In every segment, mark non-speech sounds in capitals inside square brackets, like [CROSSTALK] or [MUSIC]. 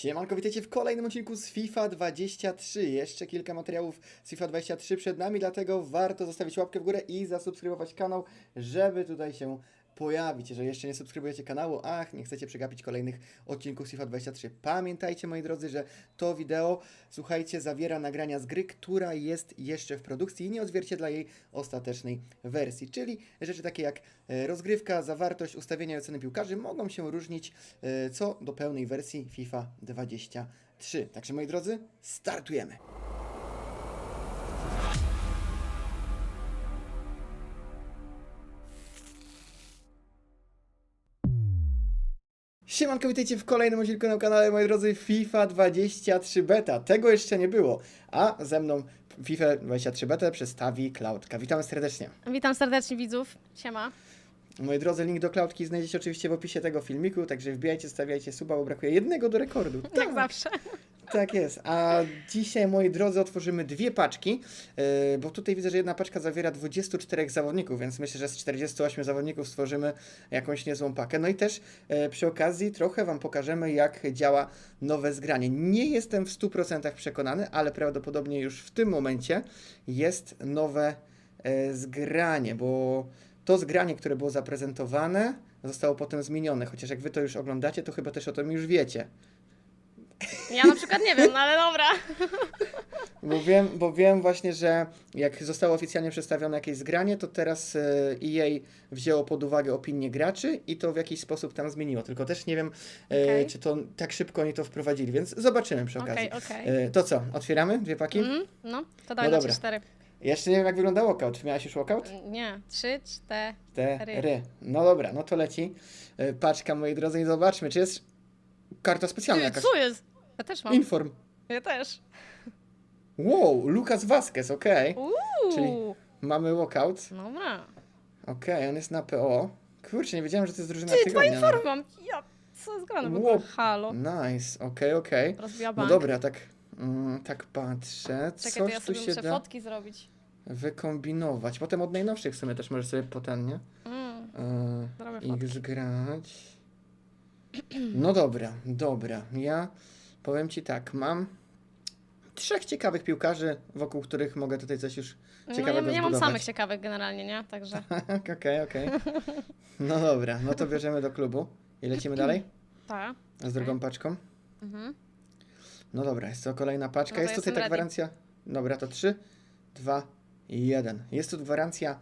Siemanko, witajcie w kolejnym odcinku z FIFA 23. Jeszcze kilka materiałów z FIFA 23 przed nami, dlatego warto zostawić łapkę w górę i zasubskrybować kanał, żeby tutaj się pojawić. Jeżeli jeszcze nie subskrybujecie kanału, ach, nie chcecie przegapić kolejnych odcinków FIFA 23. Pamiętajcie, moi drodzy, że to wideo, słuchajcie, zawiera nagrania z gry, która jest jeszcze w produkcji i nie odzwierciedla jej ostatecznej wersji. Czyli rzeczy takie jak e, rozgrywka, zawartość, ustawienia i oceny piłkarzy mogą się różnić e, co do pełnej wersji FIFA 23. Także moi drodzy, startujemy. Siemanko, witajcie w kolejnym odcinku na kanale, moi drodzy, FIFA 23 Beta. Tego jeszcze nie było, a ze mną FIFA 23 Beta przedstawi Cloudka. Witamy serdecznie. Witam serdecznie widzów. Siema. Moi drodzy, link do Cloudki znajdziecie oczywiście w opisie tego filmiku, także wbijajcie, stawiajcie suba, bo brakuje jednego do rekordu. Jak zawsze. Tak jest. A dzisiaj, moi drodzy, otworzymy dwie paczki, yy, bo tutaj widzę, że jedna paczka zawiera 24 zawodników, więc myślę, że z 48 zawodników stworzymy jakąś niezłą pakę. No i też yy, przy okazji trochę Wam pokażemy, jak działa nowe zgranie. Nie jestem w 100% przekonany, ale prawdopodobnie już w tym momencie jest nowe yy, zgranie, bo to zgranie, które było zaprezentowane, zostało potem zmienione. Chociaż jak Wy to już oglądacie, to chyba też o tym już wiecie. Ja na przykład nie wiem, no ale dobra. [LAUGHS] Bo wiem, bo wiem właśnie, że jak zostało oficjalnie przedstawione jakieś zgranie, to teraz e, EA wzięło pod uwagę opinię graczy i to w jakiś sposób tam zmieniło. Tylko też nie wiem, e, Okej. czy to tak szybko oni to wprowadzili, więc zobaczymy przy okazji. Okej, okej. E, To co, otwieramy dwie paki? Mm, no, to dawaj No dobra. 3-4. Jeszcze nie wiem, jak wygląda walkout. Miałaś już walkout? Nie, 3, 4. Te, Ry. ry. No dobra, no to leci e, paczka, moi drodzy, i zobaczmy, czy jest karta specjalna Ty, jakaś. co jest? Ja też mam. Inform. Ja też. Wow, Lucas Vasquez, okej. Uuu. Czyli- Mamy walkout. Dobra. Okej, on jest na PO. Kurczę, nie wiedziałem, że to jest drużyna Ty, tygodnia. twoja forma. Ja, co jest grane w ogóle? Halo. Nice, okej, okej. Rozbija No bank. dobra, tak, mm, tak patrzę. Czekaj, to Coś ja tu sobie się muszę da fotki zrobić. wykombinować. Potem od najnowszych w sumie też możesz sobie potem, nie? Mm, Yy, zrobię fotki. zgrać. No dobra, dobra. Ja powiem ci tak, mam trzech ciekawych piłkarzy, wokół których mogę tutaj coś już No, ciekawego ja, ja mam zbudować. samych ciekawych generalnie, nie? Także. [LAUGHS] Okej, okej. No dobra, no to bierzemy do klubu i lecimy dalej [CLEARS THROAT] Tak. z drugą paczką. Mhm. No dobra, jest to kolejna paczka. No to jest tutaj jestem ta ready. gwarancja. Dobra, to 3, 2 i 1. Jest tu gwarancja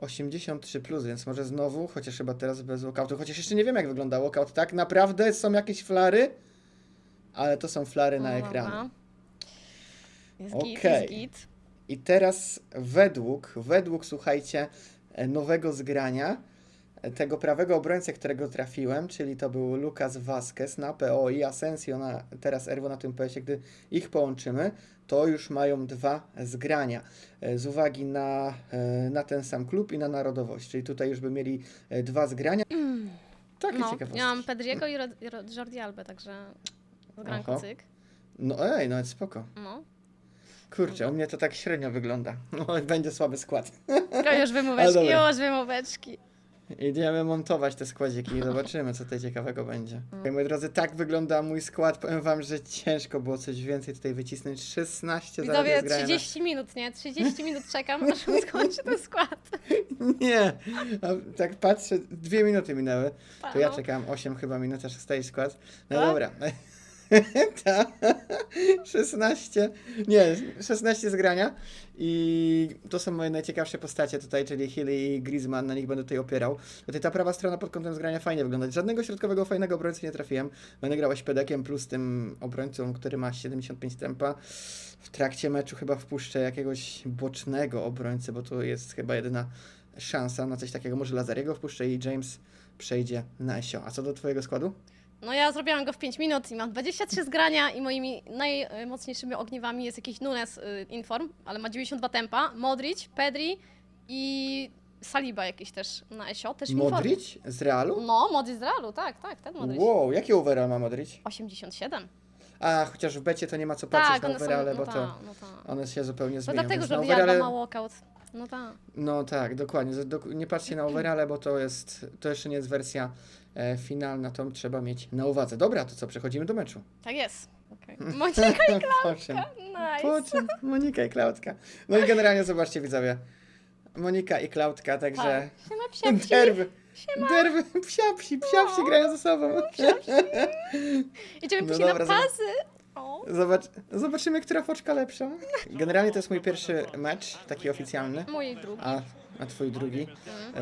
83, więc może znowu, chociaż chyba teraz bez walkoutu, chociaż jeszcze nie wiem jak wygląda walkout. Tak naprawdę są jakieś flary, ale to są flary na ekranie. Jest git, Okej. jest git. I teraz według, według słuchajcie, e, nowego zgrania, tego prawego obrońcę, którego trafiłem, czyli to był Lucas Vasquez na PO i Asensio na, teraz Erwo na tym PS-ie, gdy ich połączymy, to już mają dwa zgrania e, z uwagi na, e, na ten sam klub i na narodowość, czyli tutaj już by mieli e, dwa zgrania. Takie No, ciekawostki. ja mam Pedriego i Rod- Jordi Albę, także zgranko Oho. cyk. No ej, no spoko. No. Kurczę, u mnie to tak średnio wygląda. [LAUGHS] No, będzie słaby skład. To już [LAUGHS] wymóweczki, już wymóweczki. Idziemy montować te składziki i zobaczymy, co tutaj ciekawego będzie. Okay, moi drodzy, tak wygląda mój skład. Powiem wam, że ciężko było coś więcej tutaj wycisnąć. 16 Widzowie, zgrania. 30 minut, nie? 30 minut czekam, aż [LAUGHS] skończy ten skład. Nie! A tak patrzę, dwie minuty minęły. To ja czekałem 8 chyba minut, aż staje skład. No Tak? dobra. [LAUGHS] Ta. 16, nie, 16 zgrania i to są moje najciekawsze postacie tutaj, czyli Hilly i Griezmann, na nich będę tutaj opierał. Tutaj ta prawa strona pod kątem zgrania fajnie wygląda. Żadnego środkowego fajnego obrońcy nie trafiłem. Będę grał Pedekiem plus tym obrońcą, który ma 75 tempa. W trakcie meczu chyba wpuszczę jakiegoś bocznego obrońcę, bo to jest chyba jedyna szansa na coś takiego. Może Lazariego wpuszczę i James przejdzie na Esio. A co do twojego składu? No ja zrobiłam go w 5 minut i mam 23 zgrania i moimi najmocniejszymi ogniwami jest jakiś Nunes y, Inform, ale ma 92 tempa, Modric, Pedri i Saliba jakiś też na Esio, też Inform. Modric z Realu? No, Modric z Realu, tak, tak, ten Modric. Wow, jaki overall ma Modric? 87. A, chociaż w becie to nie ma co patrzeć Tak, na one są, overale, no bo ta, to no ta. one się zupełnie To zmienią. dlatego, więc że na Alba overale- ma walkout. No tak. No tak, dokładnie. Nie patrzcie na overale, bo to jest, to jeszcze nie jest wersja e, finalna, to trzeba mieć na uwadze. Dobra, to co, przechodzimy do meczu. Tak jest. Okay. [LAUGHS] Monika i Po czym? Po nice. czym? Monika i Klaudka. No i generalnie zobaczcie widzowie. Monika i Klaudka, także Tak. Siema psiapsi. derby. Derby, psiapsi, psiapsi No. grają ze sobą. [LAUGHS] Idziemy No później dobra, na zobacz- pazy. O. Zobacz, zobaczymy, która foczka lepsza. Generalnie to jest mój pierwszy mecz, taki oficjalny. Mój drugi. A, a twój drugi?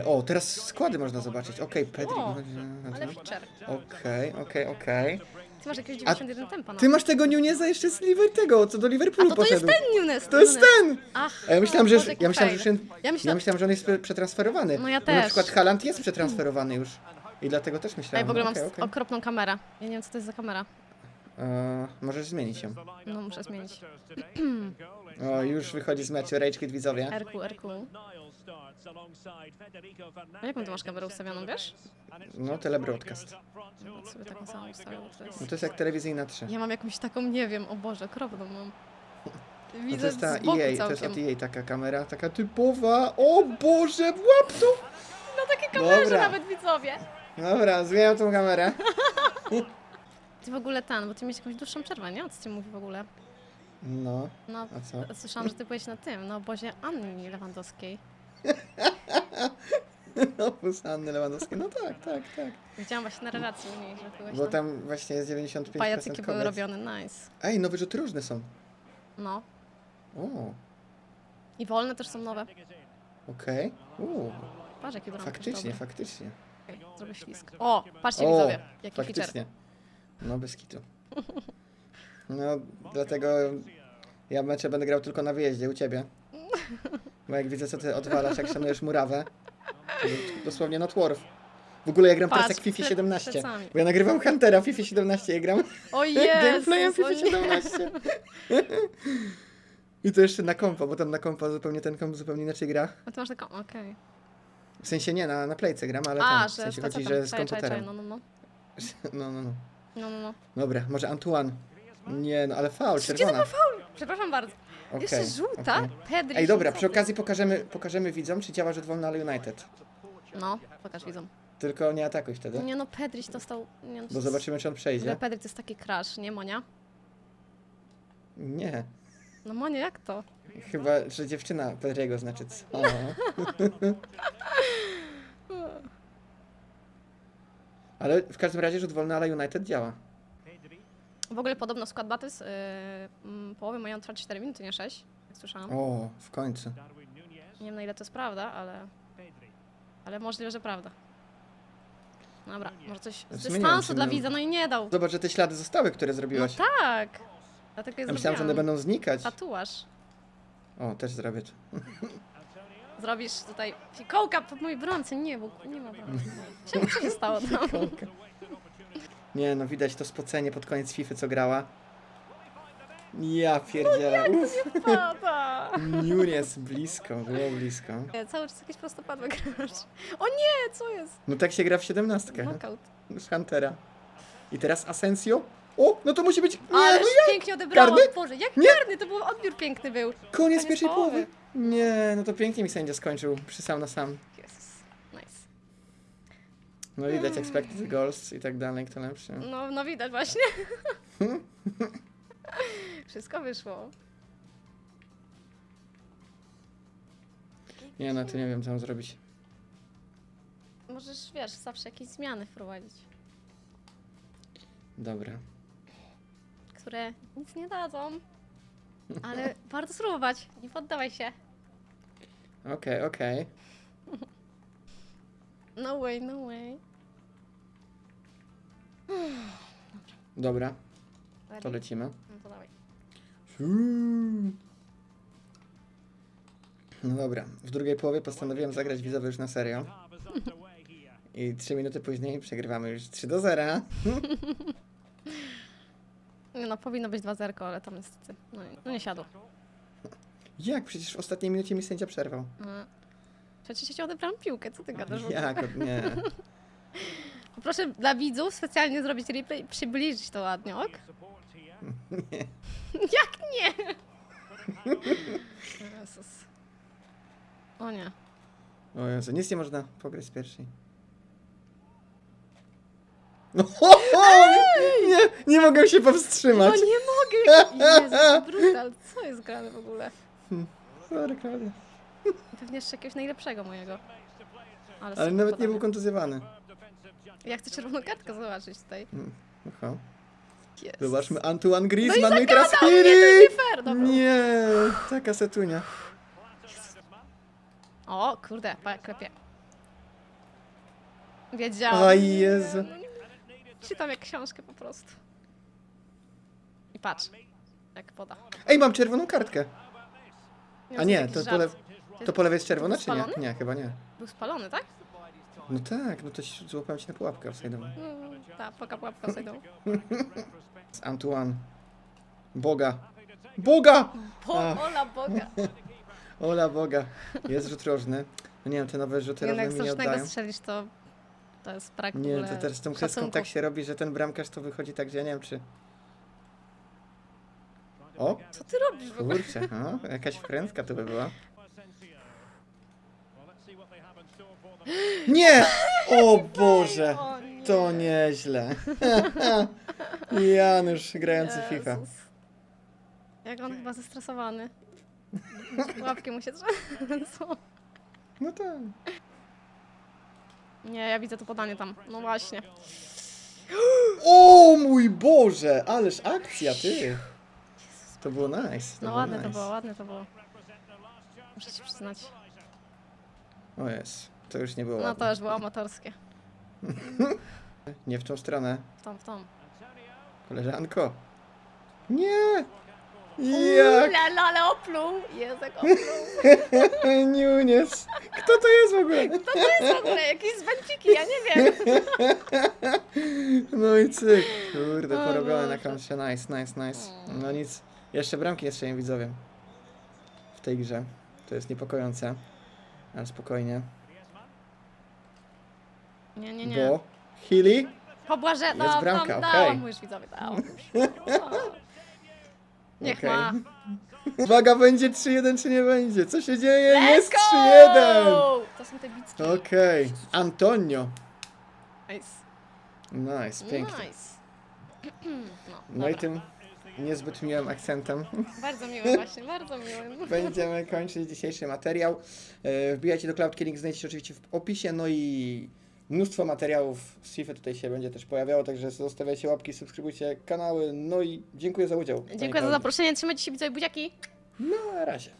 E, o, teraz składy można zobaczyć. Okej, Pedri. O, no, Ale no. Okej, okej, okej. Ty masz jakiegoś 91 tempa na Ty masz tego Nuneza jeszcze z Liver tego, co do Liverpoolu A to, to jest poszedł. ten Nunes. To jest Nunes. ten! Ach, A ja myślałem, że, Boże, jaki ja myślałem, że, się, Ja ja myślałam... myślałem, że on jest przetransferowany. No ja Bo też. Na przykład Haaland jest przetransferowany już. I dlatego też Ej, myślałem. w ogóle mam okej, s- okej. okropną kamerę. Ja nie wiem, co to jest za kamera. E, możesz zmienić ją. No, muszę zmienić. O, już wychodzi z meczu Rage Quit widzowie. RQ, RQ. A jaką ty masz kamerę ustawioną, wiesz? No, telebroadcast. No, sobie taką samą ustawię. bo To No jest... to jest jak telewizyjna 3. Ja mam jakąś taką, nie wiem, o Boże, okropną mam. No Widzę to jest ta z boku EA, to jest całkiem. od EA taka kamera, taka typowa. O Boże, łap to! No takie kamerze Dobra. nawet widzowie. Dobra, zmieniam tą kamerę. [LAUGHS] Ty w ogóle ten, bo ty miałeś jakąś dłuższą przerwę, nie? O co ci mówi w ogóle? No, No, a co? słyszałam, że ty byłeś na tym, na obozie Anni Lewandowskiej. [LAUGHS] No, plus Anny Lewandowskiej. No tak, tak, tak. Widziałam właśnie na relacji u niej, że byłeś Bo tam. tam właśnie jest 95% Pajacyki były kobiet. robione, nice. Ej, nowe rzuty różne są. No. O, I wolne też są nowe. okej. Uuu, Patrz, jakie bramki faktycznie, faktycznie. Zrobię ślisk. O, patrzcie O, widzowie, jaki feature. Faktycznie. No, bez kitu. No, dlatego ja mecze będę grał tylko na wyjeździe u ciebie. Bo jak widzę, co ty odwalasz, jak szanujesz murawę, to dosłownie not worth. W ogóle ja gram teraz Patrz, jak FIFA ple- 17. 17. plecami. Bo ja nagrywam Huntera w FIFA 17 i gram O [LAUGHS] gameplayem FIFA o nie. 17. I to jeszcze na kompa, bo tam na kompa zupełnie ten komp zupełnie inaczej gra. A ty masz taką, okej. W sensie nie, na, na playce gram, ale A, tam, w że sensie chodzi, że z komputerem. no, no, no. [LAUGHS] No, no, no. No, no, no. Dobra, może Antoine. Nie, no ale faul, czerwona. Przepraszam bardzo. Okej, Jeszcze żółta? okej. Pedri. Ej, dobra, przy okazji pokażemy, pokażemy widzom, czy działa rzut wolny ale United. No, pokaż widzom. Tylko nie atakuj wtedy, Nie no, Pedriś dostał... Nie, no, to bo zobaczymy, czy on przejdzie. Pedri to jest taki crash, nie Monia? Nie, No Monia, jak to? chyba, że dziewczyna Pedriego znaczy co? [LAUGHS] Ale w każdym razie rzut wolny ale United działa. W ogóle podobno skład Battles yy, mm, połowy mają trwać 4 minuty, nie 6, jak słyszałam. O, w końcu. Nie wiem na ile to jest prawda, ale... Ale możliwe, że prawda. Dobra, może coś z Zmieniłem dystansu się dla na- widza, no i nie dał. Zobacz, że te ślady zostały, które No zrobiłaś. tak! Dlatego jest Ja myślałem, że one będą znikać. Tatuaż. O, też zrobię to. [LAUGHS] Zrobisz tutaj fikołka po mojej bramce. Nie, bo nie ma bramki. Czemu co się stało tam? Nie, no widać to spocenie pod koniec FIFA, co grała. Ja pierdzielę. Uff, Tata! Nunes blisko, było blisko. Nie, Cały czas jakieś prostopadłe grasz. O nie, co jest? No tak się gra w 17 Knockout. z Huntera. I teraz Asensio. O, no to musi być. Nie, Ależ no pięknie odebrałam. Karny? Boże, jak Nie. karny, to był odbiór piękny był. koniec pierwszej połowy. połowy. Nie, no to pięknie mi sędzia skończył przy sam na sam. Jezus. Nice. No widać expected goals i tak dalej, kto lepszy. No, no widać właśnie. [LAUGHS] Wszystko wyszło. Nie, no to nie wiem, co mam zrobić. Możesz, wiesz, zawsze jakieś zmiany wprowadzić, Dobra. Które nic nie dadzą. Ale [LAUGHS] warto spróbować. Nie poddawaj się. Okej, okej. No way, no way. Dobra, to Ready? lecimy. No to dawaj. No dobra, w drugiej połowie postanowiłem zagrać widzowy już na serio. [LAUGHS] I trzy minuty później przegrywamy już 3 do 0. [LAUGHS] Nie No, powinno być 2-0, ale tam niestety. No, nie- no nie siadło. Jak? Przecież w ostatniej minucie mi sędzia przerwał. No. Przecież ja ci odebrałam piłkę, co ty gadasz? w ogóle? Jak? Nie. [LAUGHS] Proszę dla widzów specjalnie zrobić replay, przybliżyć to ładnie, ok? [LAUGHS] Jak nie? [LAUGHS] Jezus. O nie. O Jezu, nic nie można pograć z pierwszej. No, ho, ho, nie, nie mogę się No powstrzymać. nie mogę! Jezu, brutal. Co jest grane w ogóle? Sorry, Klaudia. Pewnie jeszcze jakiegoś najlepszego mojego. Ale, Ale super nawet nie podanie. był kontuzjowany. Ja chcę czerwoną kartkę zobaczyć tutaj. Aha. Jest. Zobaczmy, Antoine No Griezmann, no i teraz mnie, to Hiri! nie fair, dobra. Nie, taka setunia. O, kurde, pa, klepie. Wiedziałam. Aj, Jezu. Czytam jak książkę po prostu. I patrz, jak poda. Ej, mam czerwoną kartkę. A nie, to żart. po, lew, to po lewej jest czerwona, czy nie? spalony? Nie, chyba nie. Był spalony, tak? No tak, no to się- złapałem się na pułapkę offside'ową. Mm, ta, poka pułapka zejdą. Z Antoine. Boga. Boga! Po, Ach. ola Boga. [LAUGHS] Ola Boga. Jest rzut rożny. No nie wiem, te nowe rzuty rożne Jednak mi nie oddają. strzelisz, to to jest brak Nie, to teraz z tą kreską tak się robi, że ten bramkarz to wychodzi tak, że ja nie wiem czy... O, Co ty robisz w ogóle? kurczę, o, jakaś wkrętka to by była. Nie! O [LAUGHS] Boże! To nieźle. [LAUGHS] Janusz grający w FIFA. Jezus. Jak on chyba zestresowany. Łapki mu się trzęsą. [LAUGHS] No tak. Nie, ja widzę to podanie tam. No właśnie. O mój Boże! Ależ akcja, ty! To było nice. To No było ładne nice. to było, ładne to było. Muszę ci przyznać. O jest, to już nie było No ładne. to już było amatorskie. [LAUGHS] Nie w tą stronę. W tą, w tą. Koleżanko. Nie! Jak? La, la, ale opluł! Jezu, jak opluł. [LAUGHS] Nunes. Kto to jest w ogóle? To jest w ogóle jakieś zbęciki, ja nie wiem. [LAUGHS] No i cyk. Kurde, O porobione na Boże. kontrze. Nice, nice, nice. Mm. No nic. Jeszcze bramki nie strzeliłem widzowie. W tej grze. To jest niepokojące. Ale spokojnie. Nie, nie, nie. Bo Healy Pobłażę, Jest bramka, dam, okej. dałam już widzowie, dałam już. [LAUGHS] Niech Okej. ma. Uwaga, będzie 3-1 czy nie będzie? Co się dzieje? Let's Jest go! 3-1! To są te bicki. Okej. Antonio. Nice. Nice, pięknie. Nice. [CLEARS THROAT] No, No i dobra. tym niezbyt miłym akcentem Bardzo miłe [LAUGHS] właśnie, bardzo miłe. będziemy kończyć dzisiejszy materiał. E, Wbijajcie do Cloud Killing, znajdziecie oczywiście w opisie, no i mnóstwo materiałów z FIFA tutaj się będzie też pojawiało, także zostawiajcie łapki, subskrybujcie kanały, no i dziękuję za udział. Dziękuję za Klaudii. zaproszenie, trzymajcie się, widzowie, buziaki. Na razie.